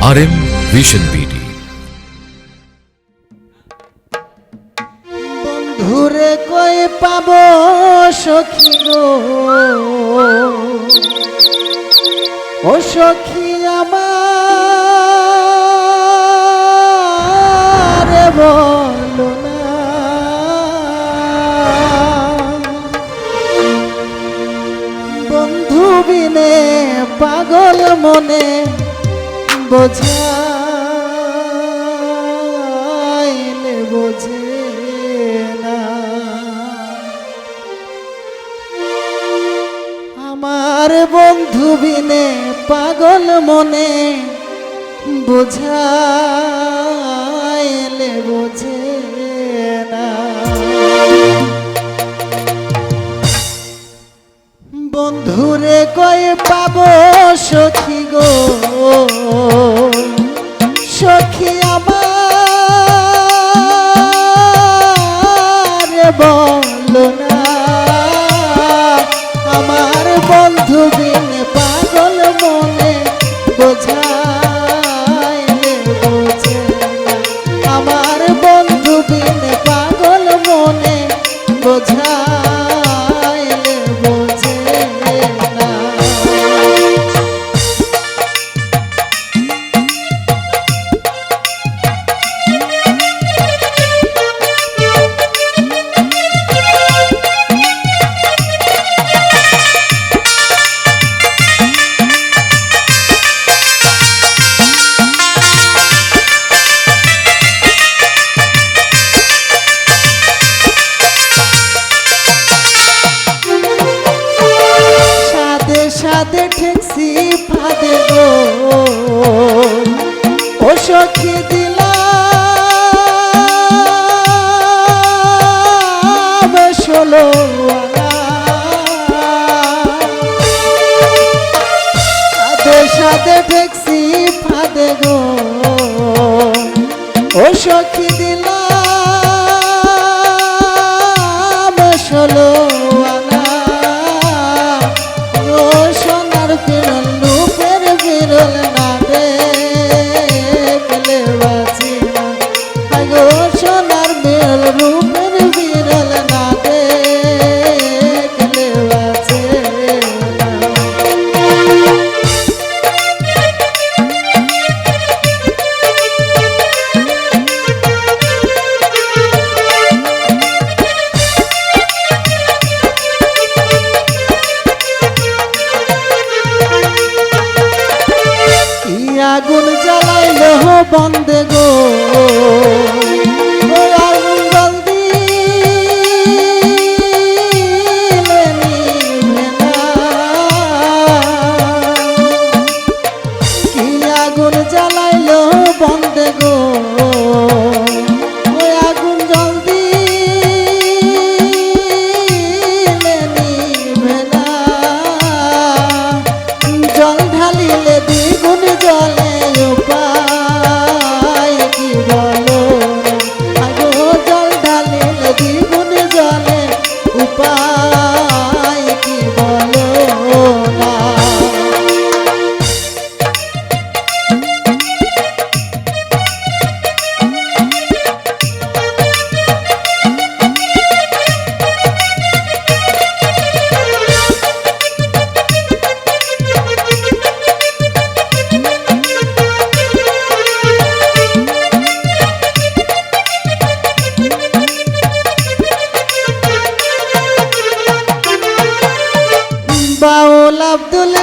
আর M vision BD বন্ধুরে কই পাব সখী গো? ও সখী আমার বলো বন্ধু বিনে পাগল মনে বোঝাইলে বোঝে না। আমার বন্ধু বিনে পাগল মনে বোঝাইলে বোঝে না। বন্ধুরে কই পাব সখী গো। গো ও সখী দিলা ষোলো সাদে সাদে ঠেকছি গো ও সখী দিলা ষোলো আগুন জ্বালাইল বন্দে গো?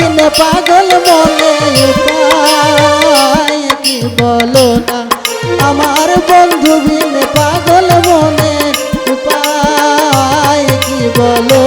দিলে পাগল মনে কি বলো না? আমার বন্ধু বিনে পাগল মনে উপায় কি বলো